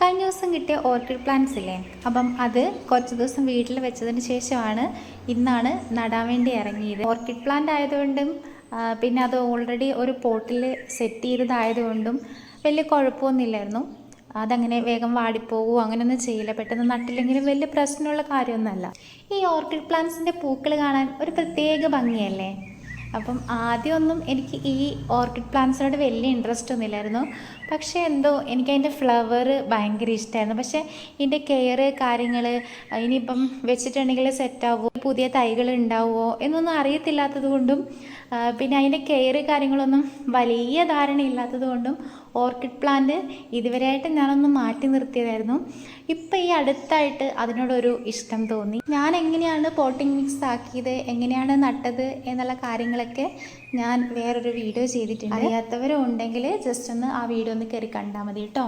കഴിഞ്ഞ ദിവസം കിട്ടിയ ഓർക്കിഡ് പ്ലാന്റ്സ് ഇല്ലേ? അപ്പം അത് കുറച്ച് ദിവസം വീട്ടിൽ വെച്ചതിന് ശേഷമാണ് ഇന്നാണ് നടാൻ വേണ്ടി ഇറങ്ങിയത്. ഓർക്കിഡ് പ്ലാന്റ് ആയതുകൊണ്ടും പിന്നെ അത് ഓൾറെഡി ഒരു പോട്ടിൽ സെറ്റ് ചെയ്തതായതുകൊണ്ടും വലിയ കുഴപ്പമൊന്നുമില്ലായിരുന്നു. അതങ്ങനെ വേഗം വാടിപ്പോകുമോ അങ്ങനെയൊന്നും ചെയ്യില്ല. പെട്ടെന്ന് നട്ടില്ലെങ്കിലും വലിയ പ്രശ്നമുള്ള കാര്യമൊന്നുമല്ല. ഈ ഓർക്കിഡ് പ്ലാന്റ്സിന്റെ പൂക്കൾ കാണാൻ ഒരു പ്രത്യേക ഭംഗിയല്ലേ? അപ്പം ആദ്യമൊന്നും എനിക്ക് ഈ ഓർക്കിഡ് പ്ലാന്റ്സിനോട് വലിയ ഇൻട്രസ്റ്റ് ഒന്നുമില്ലായിരുന്നു. പക്ഷേ എന്തോ എനിക്ക് അതിന്റെ ഫ്ലവർ ഭയങ്കര ഇഷ്ടമായിരുന്നു പക്ഷേ ഇതിന്റെ കെയർ കാര്യങ്ങൾ ഇനിയിപ്പം വെച്ചിട്ടുണ്ടെങ്കിൽ സെറ്റാവുമോ പുതിയ തൈകൾ ഉണ്ടാവുമോ എന്നൊന്നും അറിയത്തില്ലാത്തത് കൊണ്ടും പിന്നെ അതിന്റെ കെയർ കാര്യങ്ങളൊന്നും വലിയ ധാരണയില്ലാത്തത് കൊണ്ടും ഓർക്കിഡ് പ്ലാന്റ് ഇതുവരെയായിട്ട് ഞാനൊന്ന് മാറ്റി നിർത്തിയതായിരുന്നു. ഇപ്പം ഈ അടുത്തായിട്ട് അതിനോടൊരു ഇഷ്ടം തോന്നി. ഞാൻ എങ്ങനെയാണ് പോട്ടിംഗ് മിക്സ് ആക്കിയത്? എങ്ങനെയാണ് നട്ടത്? എന്നുള്ള കാര്യങ്ങളൊക്കെ ഞാൻ വേറൊരു വീഡിയോ ചെയ്തിട്ടുണ്ട്. അറിയാത്തവരും ഉണ്ടെങ്കിൽ ജസ്റ്റ് ഒന്ന് ആ വീഡിയോ ഒന്ന് കയറി കണ്ടാൽ മതി കേട്ടോ.